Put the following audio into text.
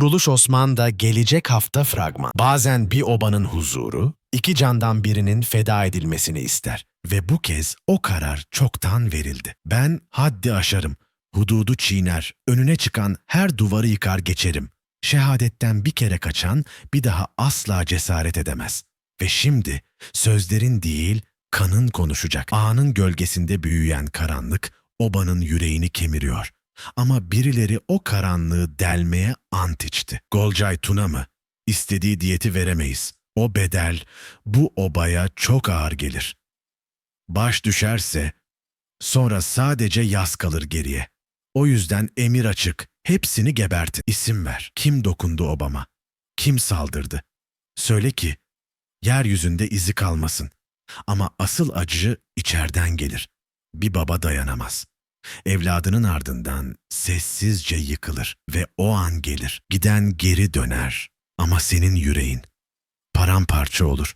Kuruluş Osman'da gelecek hafta fragman. Bazen bir obanın huzuru, iki candan birinin feda edilmesini ister. Ve bu kez o karar çoktan verildi. Ben haddi aşarım, hududu çiğner, önüne çıkan her duvarı yıkar geçerim. Şehadetten bir kere kaçan bir daha asla cesaret edemez. Ve şimdi sözlerin değil, kanın konuşacak. Ağanın gölgesinde büyüyen karanlık, obanın yüreğini kemiriyor. Ama birileri o karanlığı delmeye ant içti. Golcay Tuna mı? İstediği diyeti veremeyiz. O bedel bu obaya çok ağır gelir. Baş düşerse sonra sadece yas kalır geriye. O yüzden emir açık. Hepsini gebertin. İsim ver. Kim dokundu obama? Kim saldırdı? Söyle ki yeryüzünde izi kalmasın. Ama asıl acı içerden gelir. Bir baba dayanamaz. Evladının ardından sessizce yıkılır ve o an gelir. Giden geri döner ama senin yüreğin paramparça olur.